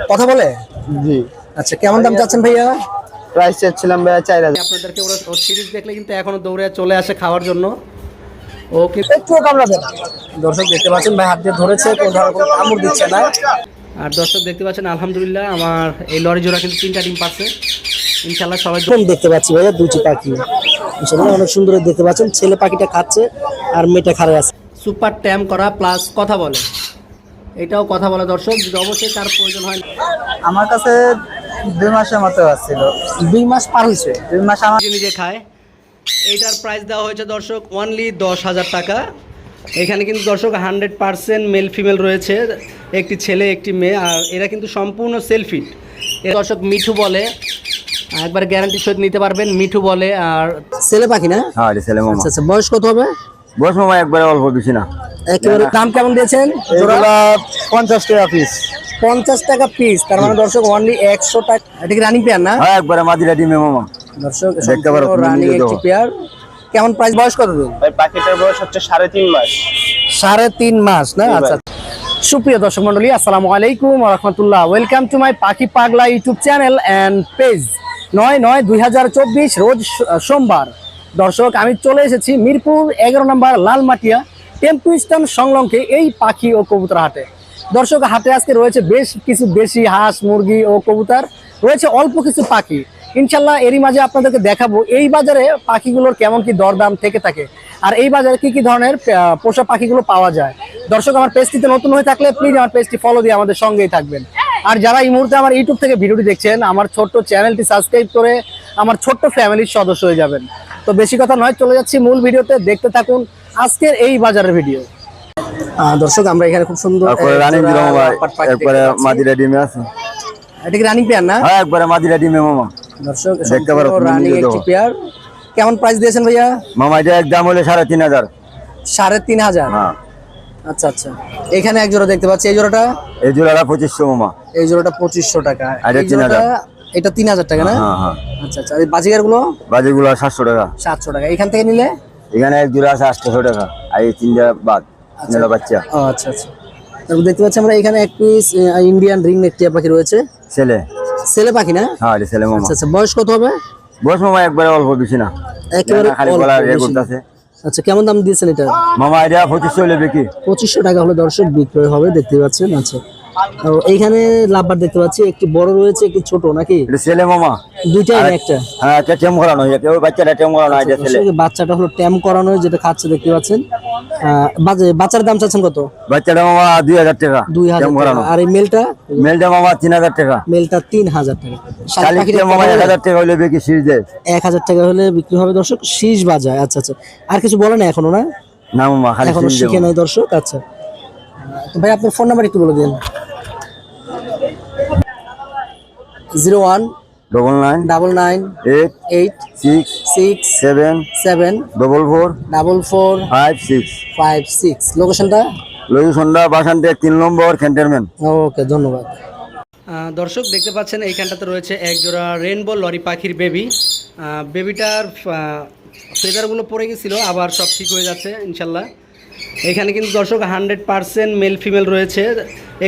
কথা বলে? জি। আচ্ছা কেমন দাম চাচ্ছেন ভাইয়া? প্রাইস চাচ্ছিলাম ভাইয়া চার হাজার। আপনাদেরকে ওরা সিরিজ দেখলে কিন্তু এখনও দৌড়ে চলে আসে খাওয়ার জন্য। ওকে। একটু কামড়াবেন। দর্শক দেখতে পাচ্ছেন ভাই হাত দিয়ে ধরেছে কোনো ধরনের কোনো কামড় দিচ্ছে না। আর দর্শক দেখতে পাচ্ছেন আলহামদুলিল্লাহ আমার এই লরি জোড়া কিন্তু তিনটা ডিম পাচ্ছে। ইনশাল্লাহ সবাই কম দেখতে পাচ্ছি ভাইয়া দুটি পাখি। সেগুলো অনেক সুন্দর দেখতে পাচ্ছেন ছেলে পাখিটা খাচ্ছে আর মেয়েটা খারে আছে। সুপার ট্যাম করা প্লাস কথা বলে। এটাও কথা বলে দর্শক যদি অবশ্যই তার প্রয়োজন হয়। আমার কাছে দুই মাসের মতো আসছিল দুই মাস পার হয়েছে? দুই মাস আমার নিজে নিজে খায়। এইটার প্রাইস দেওয়া হয়েছে দর্শক অনলি দশ হাজার টাকা। এখানে কিন্তু দর্শক হান্ড্রেড পার্সেন্ট মেল ফিমেল রয়েছে। একটি ছেলে একটি মেয়ে আর এরা কিন্তু সম্পূর্ণ সেলফি এ দর্শক মিঠু বলে। একবার গ্যারান্টি সহিত নিতে পারবেন মিঠু বলে। আর ছেলে পাখি না? হ্যাঁ ছেলে মামা। আচ্ছা আচ্ছা বয়স কত হবে? বয়স মামা একবারে অল্প বেশি না। একেবারে দাম কেমন দিয়েছেন? পঞ্চাশ টাকা পিস পঞ্চাশ টাকা পিস তার মানে দর্শক অনলি একশো টাকা। এটা কি রানিং পেয়ার না? হ্যাঁ একবারে মাদিরা ডিমে মামা দর্শক দেখতে পারো, রানিং একটি পেয়ার কেমন প্রাইস বয়স কত দিন? পাখিটার বয়স হচ্ছে সাড়ে তিন মাস। সাড়ে তিন মাস না? আচ্ছা। সুপ্রিয় দর্শক মন্ডলী আসসালামু আলাইকুম রহমতুল্লাহ। ওয়েলকাম টু মাই পাখি পাগলা ইউটিউব চ্যানেল অ্যান্ড পেজ নয় নয় দুই হাজার চব্বিশ রোজ সোমবার। দর্শক আমি চলে এসেছি মিরপুর এগারো নম্বর লালমাটিয়া। টেম্পু স্ট্যান্ড সংলগ্নে এই পাখি ও কবুতর হাটে। দর্শক, হাটে আজকে রয়েছে বেশ কিছু বেশি হাঁস, মুরগি ও কবুতর। রয়েছে অল্প কিছু পাখি। ইনশাল্লাহ এরই মাঝে আপনাদেরকে দেখাবো এই বাজারে পাখিগুলোর কেমন কি দরদাম থেকে থাকে আর এই বাজারে কি কি ধরনের পোষা পাখিগুলো পাওয়া যায়। দর্শক, আমার পেজটিতে নতুন হয়ে থাকলে প্লিজ আমার পেজটি ফলো দিয়ে আমাদের সঙ্গেই থাকবেন। আর যারা এই মুহূর্তে আমার ইউটিউব থেকে ভিডিওটি দেখছেন আমার ছোট্ট চ্যানেলটি সাবস্ক্রাইব করে আমার ছোট্ট ফ্যামিলির সদস্য হয়ে যাবেন। তো বেশি কথা নয় চলে যাচ্ছি মূল ভিডিওতে। দেখতে থাকুন আজকের এই বাজারের ভিডিও দর্শক আমরা এখানে খুব সুন্দর রানিং একবারে মাদিরা ডিমে আছে। এটা কি রানিং পেয়ার না? হ্যাঁ একবারে মাদিরা ডিমে মামা। দর্শক দেখতে পারো, রানিং একটি পেয়ার। কেমন প্রাইস দিয়েছেন ভাইয়া? মামা এটা একদম হলে সাড়ে তিন হাজার। সাড়ে তিন হাজার। হ্যাঁ। আচ্ছা আচ্ছা। এখানে এক জোড়া দেখতে পাচ্ছি এই জোড়াটা? এই জোড়াটা পঁচিশশো মামা। এই জোড়াটা পঁচিশশো টাকা। আর এটা তিন হাজার। টাকা না? হ্যাঁ হ্যাঁ। আচ্ছা আচ্ছা। এই বাজিগারগুলো বাজিগুলো সাতশো টাকা। সাতশো টাকা। এখান থেকে নিলে? এখানে এক জোড়া আছে আটশোশো টাকা। আর এই তিনটা বাদ তিনটা বাচ্চা। আচ্ছা আচ্ছা। তারপর দেখতে পাচ্ছি আমরা এখানে এক পিস ইন্ডিয়ান রিং নেক টিয়া পাখি রয়েছে। ছেলে। ছেলে পাখি না? হ্যাঁ ছেলে মামা। আচ্ছা আচ্ছা। বয়স কত হবে? বয়স মামা একবারে অল্প বেশি না। একেবারে খালি গলা ইয়ে বেশি। আচ্ছা কেমন দাম দিয়েছেন এটা? মামা এটা পঁচিশশো হলে কি পঁচিশশো টাকা হলে দর্শক বিক্রয় হবে দেখতে পাচ্ছেন। আচ্ছা ও এইখানে লাভবার দেখতে পাচ্ছি একটি বড় রয়েছে একটি ছোট নাকি? এটা ছেলে মামা। দুইটাই না একটা? হ্যাঁ একটা টেম করানো হয়েছে ওই বাচ্চাটা টেম করানো এটা ছেলে। বাচ্চাটা হলো ট্যাম করানো যেটা খাচ্ছে দেখতে পাচ্ছেন। বাজে- বাচ্চার দাম চাচ্ছেন কত? বাচ্চাটা মামা দুই হাজার টাকা দুই হাজার টেম টাকা। করানো আর এই মেলটা? মেলটা মামা তিন হাজার টাকা। মেলটা তিন হাজার টাকা। সাত কালি মামা কেমন এক হলে? হাজার টাকা হলে বিকি সিরিজে এক হাজার টাকা হলে বিক্রি হবে দর্শক শীষ বাজায়। আচ্ছা আচ্ছা। আর কিছু বলে না এখনও না? না মামা খালি এখনও শিখে নাই দর্শক আচ্ছা। তো ভাই আপনার ফোন নাম্বার একটু বলে দিন। Zero one double nine double nine eight eight six six seven seven double four double four five six five six লোকেশনটা সন্ধ্যা বাসান্তে তিন নম্বর ক্যান্টনমেন্ট ওকে ধন্যবাদ। দর্শক দেখতে পাচ্ছেন এইখানটাতে রয়েছে এক জোড়া রেনবো লরি পাখির বেবি বেবিটার ফেদারগুলো পড়ে গেছিল আবার সব ঠিক হয়ে যাচ্ছে ইনশাল্লাহ। এখানে কিন্তু দর্শক হান্ড্রেড পার্সেন্ট মেল ফিমেল রয়েছে।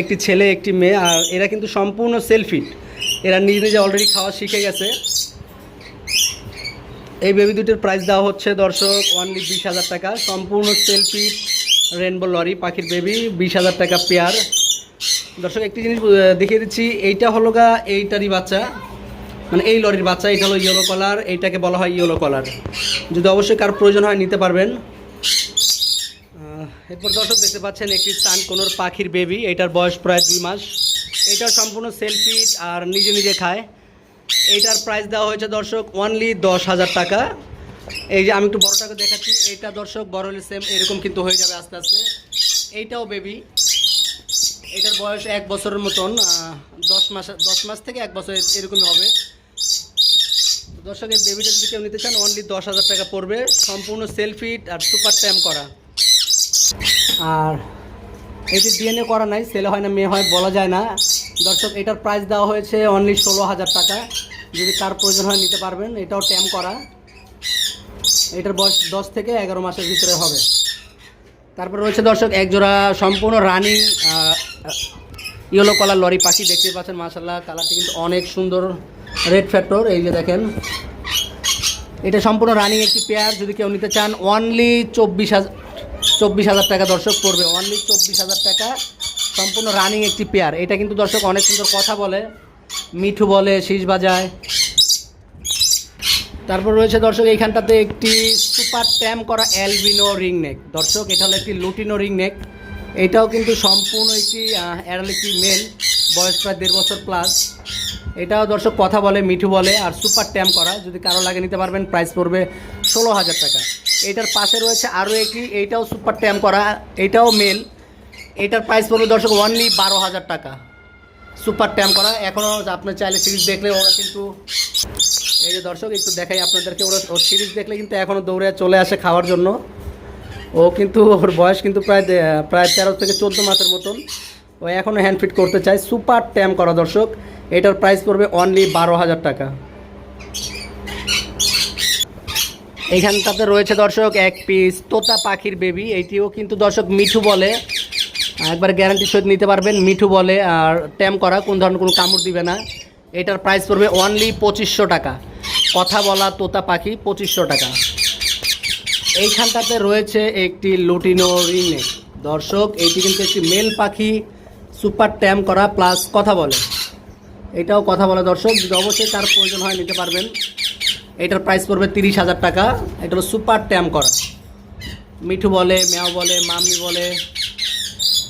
একটি ছেলে একটি মেয়ে আর এরা কিন্তু সম্পূর্ণ সেলফি এরা নিজে নিজে অলরেডি খাওয়া শিখে গেছে। এই বেবি দুটির প্রাইস দেওয়া হচ্ছে দর্শক অনলি বিশ হাজার টাকা। সম্পূর্ণ সেলফি রেনবো লরি পাখির বেবি বিশ হাজার টাকা পেয়ার দর্শক, একটি জিনিস দেখিয়ে দিচ্ছি, এইটা হলো গা এইটারই বাচ্চা। মানে এই লরির বাচ্চা, এটা হলো ইয়েলো কালার এইটাকে বলা হয় ইয়েলো কালার যদি অবশ্যই কার প্রয়োজন হয়, নিতে পারবেন। এরপর দর্শক, দেখতে পাচ্ছেন একটি স্টান কোনোর পাখির বেবি এটার বয়স প্রায় দুই মাস। এটা সম্পূর্ণ সেলফি আর নিজে নিজে খায়। এইটার প্রাইস দেওয়া হয়েছে দর্শক অনলি দশ হাজার টাকা। এই যে আমি একটু বড়টাকে দেখাচ্ছি এইটা দর্শক বড় হলে সেম এরকম কিন্তু হয়ে যাবে আস্তে আস্তে। এইটাও বেবি এটার বয়স এক বছরের মতন দশ মাস দশ মাস থেকে এক বছর এরকমই হবে। দর্শক, এই বেবিটা যদি কেউ নিতে চান অনলি দশ হাজার টাকা পড়বে। সম্পূর্ণ সেলফিট আর সুপার ট্যাম করা। আর এটি ডিএনএ করা নাই ছেলে হয় না, মেয়ে হয়, বলা যায় না। দর্শক, এটার প্রাইস দেওয়া হয়েছে অনলি ষোলো হাজার টাকা। যদি তার প্রয়োজন হয়, নিতে পারবেন। এটাও ট্যাম করা। এটার বয়স দশ থেকে এগারো মাসের ভিতরে হবে। তারপর রয়েছে দর্শক, একজোড়া সম্পূর্ণ রানিং ইয়েলো কালার লরি পাখি। দেখতে পাচ্ছেন মাশাল্লাহ কালারটি কিন্তু অনেক সুন্দর। রেড ফ্যাক্টর এই যে দেখেন। এটা সম্পূর্ণ রানিং একটি পেয়ার যদি কেউ নিতে চান অনলি চব্বিশ হাজার চব্বিশ হাজার টাকা দর্শক পড়বে। অনলি চব্বিশ হাজার টাকা। সম্পূর্ণ রানিং একটি পেয়ার এটা কিন্তু দর্শক অনেক সুন্দর কথা বলে। মিঠু বলে, শীষ বাজায়। তারপর রয়েছে দর্শক, এইখানটাতে একটি সুপার ট্যাম করা অ্যালবিনো রিং নেক দর্শক, এটা হলো একটি লুটিনো রিং নেক এটাও কিন্তু সম্পূর্ণ একটি অ্যাডাল একটি মেল বয়স প্রায় দেড় বছর প্লাস এটাও দর্শক কথা বলে, মিঠু বলে। আর সুপার ট্যাম করা, যদি কারও লাগে নিতে পারবেন প্রাইস পড়বে ষোলো হাজার টাকা। এটার পাশে রয়েছে আরও একটি, এইটাও সুপার ট্যাম করা, এটাও মেল এটার প্রাইস পড়বে দর্শক অনলি বারো হাজার টাকা। সুপার ট্যাম করা, এখনও আপনার চাইলে সিরিজ দেখলে ওরা কিন্তু এই যে দর্শক, একটু দেখাই আপনাদেরকে, ওরা ওর সিরিজ দেখলে কিন্তু এখনও দৌড়ে চলে আসে খাওয়ার জন্য। ও কিন্তু ওর বয়স কিন্তু প্রায় প্রায় তেরো থেকে চোদ্দ মাসের মতন। ও এখনও হ্যান্ড ফিট করতে চায়। সুপার ট্যাম করা দর্শক, এটার প্রাইস পড়বে অনলি বারো হাজার টাকা। এইখানটাতে রয়েছে দর্শক এক পিস তোতা পাখির বেবি এইটিও কিন্তু দর্শক মিঠু বলে। একবার গ্যারান্টি সহিত নিতে পারবেন, মিঠু বলে, আর ট্যাম করা, কোন ধরনের কোনো কামড় দিবে না। এটার প্রাইস পড়বে অনলি পঁচিশশো টাকা। কথা বলা তোতা পাখি, পঁচিশশো টাকা। এইখানটাতে রয়েছে একটি লুটিনো রিনে দর্শক, এইটি কিন্তু একটি মেল পাখি সুপার ট্যাম করা প্লাস কথা বলে। এটাও কথা বলে দর্শক, যদি অবশ্যই তার প্রয়োজন হয়, নিতে পারবেন। এটার প্রাইস পড়বে তিরিশ হাজার টাকা। এটা হলো সুপার ট্যাম করা। মিঠু বলে, ম্যাও বলে, মাম্মি বলে।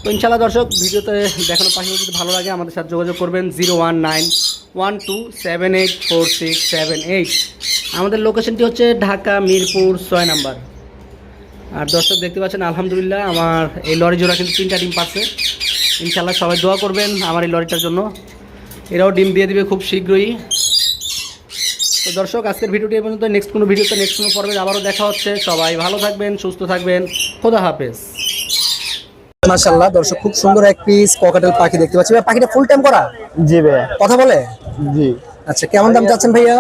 তো ইনশাল্লাহ দর্শক, ভিডিওতে দেখানো পাখি যদি ভালো লাগে, আমাদের সাথে যোগাযোগ করবেন zero one nine one two seven eight four six seven eight. আমাদের লোকেশনটি হচ্ছে ঢাকা, মিরপুর, ছয় নাম্বার। আর দর্শক, দেখতে পাচ্ছেন, আলহামদুলিল্লাহ, আমার এই লরি জোড়া কিন্তু তিনটা ডিম পাচ্ছে। ইনশাল্লাহ সবাই দোয়া করবেন আমার এই লরিটার জন্য। এরাও ডিম দিয়ে দিবে খুব শীঘ্রই। তো দর্শক আজকের ভিডিওটি এই পর্যন্ত নেক্সট কোনো ভিডিওতে নেক্সট কোনো পর্বে আবারও দেখা হচ্ছে। সবাই ভালো থাকবেন সুস্থ থাকবেন। খোদা হাফেজ। মাশাল্লাহ দর্শক খুব সুন্দর এক পিস ককাটেল পাখি দেখতে পাচ্ছি। ভাই, পাখিটা ফুল টাইম করা? জি ভাইয়া। কথা বলে? জি। আচ্ছা কেমন দাম চাচ্ছেন ভাইয়া?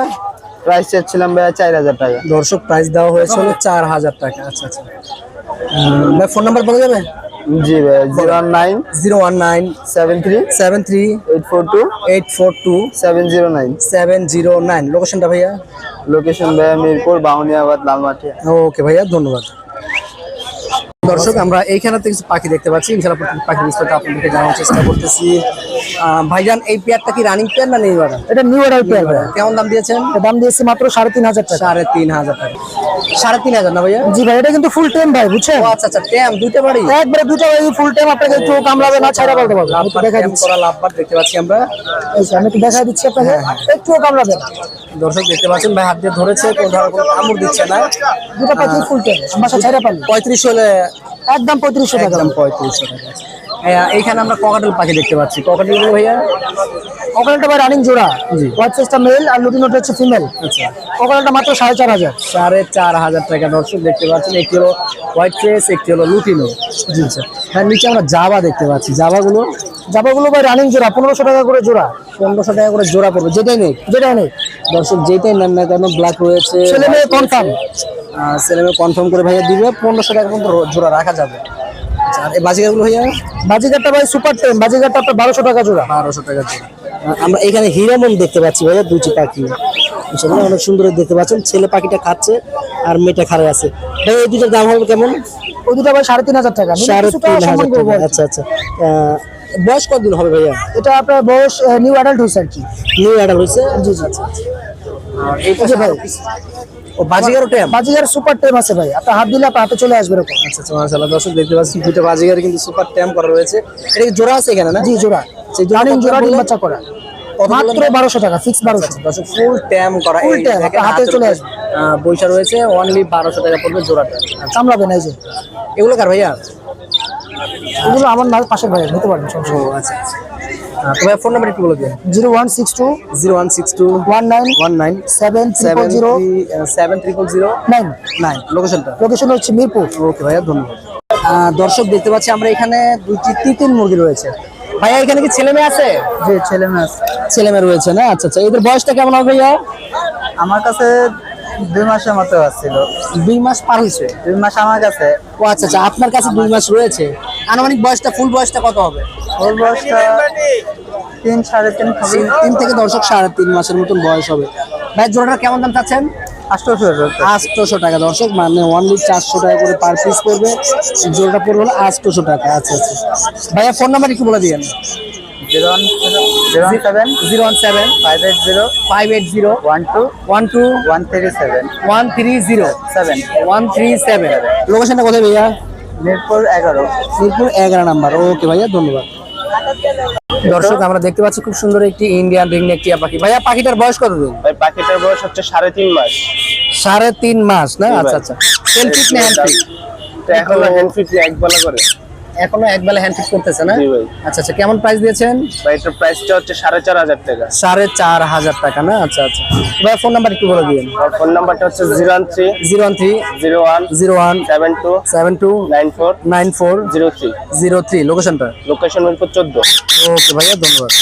প্রাইস চাচ্ছিলাম ভাইয়া চার হাজার টাকা। দর্শক প্রাইস দেওয়া হয়েছে হলো চার হাজার টাকা। আচ্ছা আচ্ছা। ভাই ফোন নাম্বার বলা যাবে? জি ভাইয়া zero one nine zero one nine seven three seven three eight four two eight four two seven zero nine. Seven zero nine. লোকেশনটা ভাইয়া? লোকেশন ভাইয়া মিরপুর বাউনিয়াবাদ লালমাটিয়া। ওকে ভাইয়া ধন্যবাদ। দর্শক আমরা এইখানে কিছু পাখি দেখতে পাচ্ছি। ইনশাল্লাহ প্রত্যেক পাখি বিস্তারিত আপনাদেরকে জানার চেষ্টা করতেছি। ভাইজান এই পেয়ারটা কি রানিং পেয়ার না নিউ অর্ডার? এটা নিউ অর্ডার পেয়ার কেমন দাম দিয়েছেন? দাম দিয়েছে মাত্র সাড়ে তিন হাজার টাকা। সাড়ে তিন হাজার টাকা। সাড়ে তিন হাজার না ভাইয়া? জি ভাই এটা কিন্তু ফুল টাইম ভাই বুঝছেন? ও আচ্ছা আচ্ছা ট্যাম দুইটা বাড়ি? একবারে দুটো ভাই ফুল টাইম আপনাকে একটু কামড়াবে না ছাড়া বলতে পারব আমি একটু দেখা দিচ্ছি। করা লাভবার দেখতে পাচ্ছি আমরা। এই যে, আমি একটু দেখা দিচ্ছি আপনাকে। হ্যাঁ, একটুও কামড়াবে না। দর্শক দেখতে পাচ্ছেন ভাই হাত দিয়ে ধরেছে কোনো ধরনের কোনো কামড় দিচ্ছে না। দুটো পাখি ফুল টাইম আমার ছাড়া পারলি পঁয়ত্রিশ হলে একদম পঁয়ত্রিশশো টাকা। একদম পঁয়ত্রিশশো টাকা। হ্যাঁ, এইখানে আমরা ককাটেল পাখি দেখতে পাচ্ছি। ককাটেল ভাইয়া? ওখানটা ভাই রানিং জোড়া। হোয়াইট ফেসটা মেল আর লুটিনোটা হচ্ছে ফিমেল আচ্ছা। ওখানটা মাত্র সাড়ে চার হাজার। সাড়ে চার হাজার টাকা দর্শক দেখতে পাচ্ছেন। একটি হলো হোয়াইট ফেস একটি হলো লুটিনো জি স্যার হ্যাঁ নিচে আমরা জাবা দেখতে পাচ্ছি। জাবাগুলো জামাগুলো ভাই রানিং জোড়া পনেরোশো টাকা করে জোড়া। পনেরোশো টাকা করে জোড়া পড়বে যেটাই নেই। যেটাই নেই। দর্শক যেটাই নেন না কেন ব্ল্যাক রয়েছে ছেলে মেয়ে কনফার্ম ছেলে মেয়ে কনফার্ম করে ভাইয়া দিবে পনেরোশো টাকা রো- জোড়া রাখা যাবে। আচ্ছা আর এই বাজিকাগুলো ভাইয়া? বাজিগারটা ভাই সুপার টেন বাজিগারটা আপনার বারোশো টাকা জোড়া। বারোশো টাকা জোড়া। আমরা এখানে হিরামন দেখতে পাচ্ছি ভাইয়া দুটি পাখি। সেগুলো অনেক সুন্দর দেখতে পাচ্ছেন। ছেলে পাখিটা খাচ্ছে আর মেয়েটা খারে আছে। ভাই এই দুটোর দাম হবে কেমন? ওই দুটো ভাই সাড়ে তিন হাজার টাকা। সাড়ে তিন হাজার টাকা। আচ্ছা আচ্ছা। বয়স কতদিন হবে ভাইয়া? এটা আপনার বয়স নিউ অ্যাডাল্ট হয়েছে আর কি। নিউ অ্যাডাল হয়েছে? জি জি জি। ভাই। ও বাজিগার সুপার আছে ভাই। আপনার হাত দিলে আপনার হাতে চলে আসবে এরকম। আচ্ছা আচ্ছা মাশাআল্লাহ দর্শক দেখতে পাচ্ছি দুটো বাজিগার কিন্তু সুপার ট্যাম করা রয়েছে। এটা কি জোড়া আছে এখানে না? জি জোড়া। সেই রানিং জোড়া ডিম বাচ্চা করা। মাত্র বললেন? বারোশো টাকা ফিক্স বারোশো। দর্শক ফুল ট্যাম করা। Full এই tam, দেখেন আপনার হাতে চলে আসবে। আহ, রয়েছে অনলি বারোশো টাকা পড়বে জোড়াটা। কামড়াবে না এই যে। এগুলো কার ভাইয়া? এগুলো আমার পাশের ভাই নিতে পারবেন আচ্ছা। আহ, তো ভাইয়া ফোন নাম্বার একটু বলে দিন zero one six two zero one six two one nine one nine seven seven zero seven triple zero nine nine লোকেশনটা লোকেশন হচ্ছে মিরপুর। ওকে ভাইয়া ধন্যবাদ। দর্শক দেখতে পাচ্ছি আমরা এখানে দুইটি তিতির মুরগি রয়েছে। ভাইয়া এখানে কি ছেলে মেয়ে আছে? জি ছেলে মেয়ে আছে। ছেলে মেয়ে রয়েছে না? আচ্ছা আচ্ছা এদের বয়সটা কেমন হবে ভাইয়া? আমার কাছে দুই মাসের মতো আসছিল দুই মাস পার হয়েছে? দুই মাস আমার কাছে। ও আচ্ছা আচ্ছা আপনার কাছে দুই মাস রয়েছে। আনুমানিক বয়সটা ফুল বয়সটা কত হবে? ওর বয়সটা তিন সাড়ে তিন হবে। তিন থেকে দর্শক সাড়ে তিন মাসের মতন বয়স হবে। ভাই জোড়াটা কেমন দাম চাচ্ছেন? আষ্টশো আটশোশো টাকা দর্শক মানে অনলি চারশো টাকা করে পার পিস পড়বে। জোড়াটা পড়বে হলো আটশোশো টাকা। আচ্ছা আচ্ছা। ভাইয়া ফোন নাম্বার একটু বলে দিয়েন। Zero one zero one seven zero one seven five eight zero five eight zero one two one two one three seven. One three zero seven. One three seven. লোকেশনটা কোথায় ভাইয়া? মিরপুর এগারো। মিরপুর এগারো নাম্বার। ওকে ভাইয়া ধন্যবাদ। দর্শক আমরা দেখতে পাচ্ছি খুব সুন্দর একটি ইন্ডিয়ান রিংনেক টিয়া পাখি। ভাইয়া পাখিটার বয়স কত দিন ভাই পাখিটার বয়স হচ্ছে সাড়ে তিন মাস। সাড়ে তিন মাস না? আচ্ছা আচ্ছা। সেলফিট না হ্যান্ডফিট তো এখন হ্যান্ড ফিট এক বলা করে। এখনও এক বেলা হ্যান্ডফিট করতেছে না। আচ্ছা আচ্ছা কেমন প্রাইস দিয়েছেন? ভাই এটার প্রাইসটা হচ্ছে সাড়ে চার হাজার টাকা। সাড়ে চার হাজার টাকা না? আচ্ছা আচ্ছা। ভাই ফোন নাম্বার একটু বলে দিন ফোন নাম্বারটা হচ্ছে zero one three zero one three zero one zero one seven two seven two nine four nine four zero three. Zero three. লোকেশনটা? লোকেশন মিরপুর চোদ্দ। ওকে ভাইয়া ধন্যবাদ।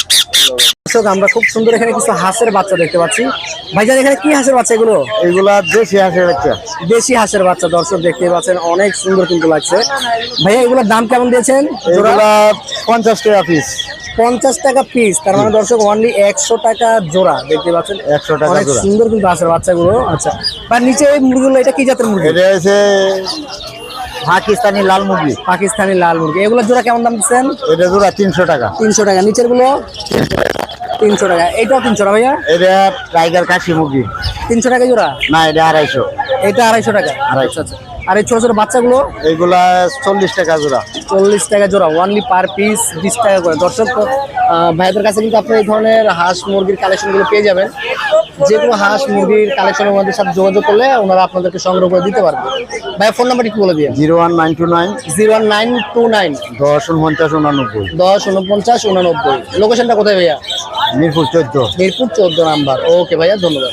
আমরা খুব সুন্দর এখানে কিছু হাঁসের বাচ্চা দেখতে পাচ্ছি। ভাইজান এখানে কি হাঁসের বাচ্চা এগুলো? এগুলা দেশি হাঁসের বাচ্চা। দেশি হাঁসের বাচ্চা দর্শক দেখতে পাচ্ছেন অনেক সুন্দর কিন্তু লাগছে। ভাইয়া এগুলোর দাম কেমন দিয়েছেন? এগুলা পঞ্চাশ টাকা পিস পঞ্চাশ টাকা পিস তার মানে দর্শক অনলি একশো টাকা জোড়া দেখতে পাচ্ছেন। 100 টাকা অনেক সুন্দর কিন্তু হাঁসের বাচ্চাগুলো আচ্ছা। আর নিচে এই মুরগিগুলো এটা কি জাতের মুরগি? এটা হচ্ছে পাকিস্তানি লাল মুরগি। পাকিস্তানি লাল মুরগি। এগুলো জোড়া কেমন দাম দিচ্ছেন? এটা জোড়া তিনশো টাকা। তিনশো টাকা। নিচেরগুলো তিনশো টাকা। এইটাও তিনশো টাকা ভাইয়া? এটা টাইগার কাশি মুরগি। তিনশো টাকা জোড়া? না এটা আড়াইশো। এটা আড়াইশো টাকা। আড়াইশো। আচ্ছা আচ্ছা। আর এই ছোট ছোট বাচ্চাগুলো? এইগুলা চল্লিশ টাকা জোড়া। চল্লিশ টাকা জোড়া ওয়ানলি পার পিস বিশ টাকা করে। দর্শক ভাইদের কাছে কিন্তু আপনি এই ধরনের হাঁস মুরগির কালেকশনগুলো পেয়ে যাবেন। যে কোনো হাঁস মুরগির কালেকশন ওনাদের সাথে যোগাযোগ করলে ওনারা আপনাদেরকে সংগ্রহ করে দিতে পারবে। ভাই ফোন নাম্বার একটু বলে দিয়ে zero one nine two nine. Zero one nine two nine. দশ উনপঞ্চাশ উনানব্বই। দশ উনপঞ্চাশ উনানব্বই। লোকেশনটা কোথায় ভাইয়া? মিরপুর চোদ্দ। মিরপুর চোদ্দ নাম্বার। ওকে ভাইয়া ধন্যবাদ।